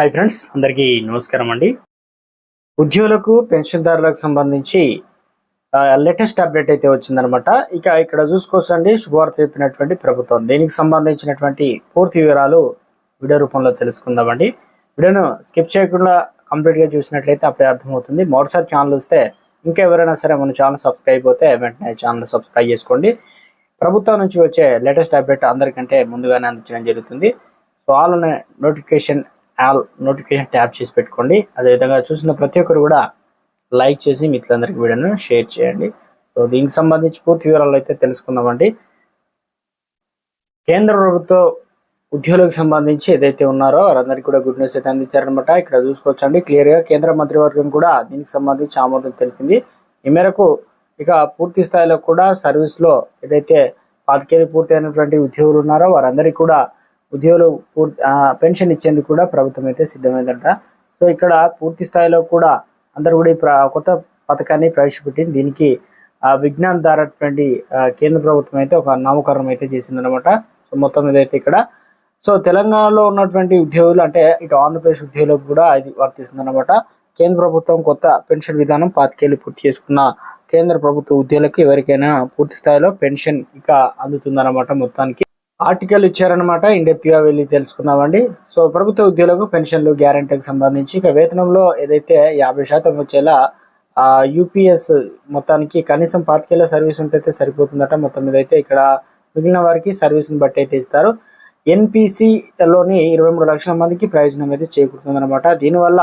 Hi friends అందరికీ నమస్కారం అండి. ఉద్యోగులకు పెన్షన్దారులకు సంబంధించి లేటెస్ట్ అప్డేట్ అయితే వచ్చిందనమాట. ఇక ఇక్కడ చూసుకోవచ్చండి శుభవార్త చెప్పినటువంటి ప్రభుత్వం. దీనికి సంబంధించినటువంటి పూర్తి వివరాలు వీడియో రూపంలో తెలుసుకుందామండి. వీడియోను స్కిప్ చేయకుండా కంప్లీట్గా చూసినట్లయితే అప్పుడే అర్థమవుతుంది. మరోసారి ఛానల్ వస్తే ఇంకా ఎవరైనా సరే మన ఛానల్ సబ్స్క్రైబ్ అయితే వెంటనే ఛానల్ సబ్స్క్రైబ్ చేసుకోండి. ప్రభుత్వం నుంచి వచ్చే లేటెస్ట్ అప్డేట్ అందరికంటే ముందుగానే అందించడం జరుగుతుంది. So all notification all notification tap చేసి పెట్టుకోండి. అదేవిధంగా చూసిన ప్రతి ఒక్కరు కూడా లైక్ చేసి మిత్రులందరికీ వీడియోను షేర్ చేయండి. సో దీనికి సంబంధించి పూర్తి వివరాలు అయితే తెలుసుకుందామండి. కేంద్ర ప్రభుత్వ ఉద్యోగులకు సంబంధించి ఏదైతే ఉన్నారో వారందరికీ కూడా గుడ్ న్యూస్ అయితే అందించారనమాట ఇక్కడ చూసుకోవచ్చండి. క్లియర్గా కేంద్ర మంత్రివర్గం కూడా దీనికి సంబంధించి ఆమోదం తెలిపింది. ఈ మేరకు ఇక పూర్తి స్థాయిలో కూడా సర్వీస్లో ఏదైతే పాతికేది పూర్తి అయినటువంటి ఉద్యోగులు ఉన్నారో వారందరికీ కూడా ఉద్యోగులు పూర్తి ఆ, పెన్షన్ ఇచ్చేందుకు కూడా ప్రభుత్వం అయితే సిద్ధమైందంట. సో ఇక్కడ పూర్తి స్థాయిలో కూడా అందరూ కూడా ఈ కొత్త పథకాన్ని ప్రవేశపెట్టింది. దీనికి విజ్ఞాన్ దారటువంటి కేంద్ర ప్రభుత్వం అయితే ఒక నామకరణం అయితే చేసిందనమాట సో మొత్తం మీద అయితే ఇక్కడ. సో తెలంగాణలో ఉన్నటువంటి ఉద్యోగులు అంటే ఇటు ఆంధ్రప్రదేశ్ ఉద్యోగులకు కూడా ఇది వర్తిస్తుందన్నమాట. కేంద్ర ప్రభుత్వం కొత్త పెన్షన్ విధానం పాతికేళ్ళు పూర్తి చేసుకున్న కేంద్ర ప్రభుత్వ ఉద్యోగులకు ఎవరికైనా పూర్తి స్థాయిలో పెన్షన్ ఇక అందుతుందన్నమాట మొత్తానికి. ఆర్టికల్ ఇచ్చారనమాట ఇండెప్త్గా వెళ్ళి తెలుసుకుందామండి. సో ప్రభుత్వ ఉద్యోగులకు పెన్షన్లు గ్యారంటీకి సంబంధించి ఇక వేతనంలో ఏదైతే యాభై శాతం వచ్చేలా ఆ యూపీఎస్ మొత్తానికి కనీసం పాతికేళ్ళ సర్వీస్ ఉంటే సరిపోతుందట. మొత్తం మీద అయితే ఇక్కడ మిగిలిన వారికి సర్వీస్ని బట్టి అయితే ఇస్తారు. ఎన్పిసిలోని ఇరవై మూడు లక్షల మందికి ప్రయోజనం అయితే చేకూరుతుందన్నమాట. దీనివల్ల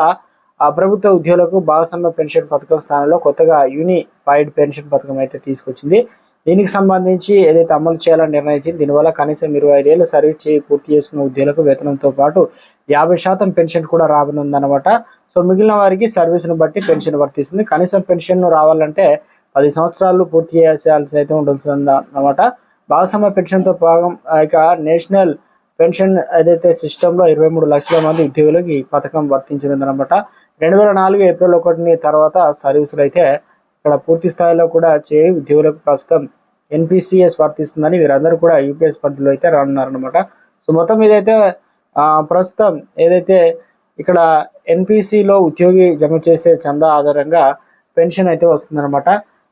ఆ ప్రభుత్వ ఉద్యోగులకు భాగస్వామ్య పెన్షన్ పథకం స్థానంలో కొత్తగా యూనిఫైడ్ పెన్షన్ పథకం అయితే తీసుకొచ్చింది. దీనికి సంబంధించి ఏదైతే అమలు చేయాలని నిర్ణయించింది దీనివల్ల కనీసం ఇరవై ఐదేళ్ళు సర్వీస్ చేయి పూర్తి చేసుకున్న ఉద్యోగులకు వేతనంతో పాటు యాభై శాతం పెన్షన్ కూడా రానుందన్నమాట సో మిగిలిన వారికి సర్వీస్ను బట్టి పెన్షన్ వర్తిస్తుంది. కనీసం పెన్షన్ రావాలంటే పది సంవత్సరాలు పూర్తి చేయాల్సి అయితే ఉంటుంది అన్నమాట భాగస్వామ్య పెన్షన్తో భాగం ఇక నేషనల్ పెన్షన్ ఏదైతే సిస్టంలో ఇరవై మూడు లక్షల మంది ఉద్యోగులకు ఈ పథకం వర్తించనుందన్నమాట. రెండు వేల నాలుగు ఏప్రిల్ ఒకటిని తర్వాత సర్వీసులు అయితే ఇక్కడ పూర్తి స్థాయిలో కూడా చేయి ఉద్యోగులకు ప్రస్తుతం ఎన్పిసిఎస్ వర్తిస్తుందని వీరందరూ కూడా యూపీఎస్ పద్ధతిలో అయితే రానున్నారనమాట సో మొత్తం మీద అయితే ప్రస్తుతం ఏదైతే ఇక్కడ ఎన్పిసిలో ఉద్యోగి జమ చేసే చందా ఆధారంగా పెన్షన్ అయితే వస్తుందన్నమాట.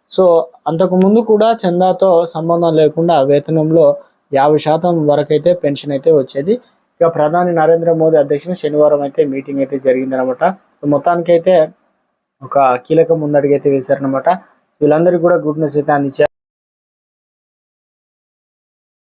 సో అంతకు ముందు కూడా చందాతో సంబంధం లేకుండా వేతనంలో యాభై శాతం వరకైతే పెన్షన్ అయితే వచ్చేది. ఇక ప్రధాని నరేంద్ర మోదీ అధ్యక్షుడు శనివారం అయితే మీటింగ్ అయితే జరిగిందనమాట సో మొత్తానికి అయితే ఒక కీలక ముందడుగు వేశారనమాట వీళ్ళందరికీ కూడా గుడ్ న్యూస్ అయితే అందించారు.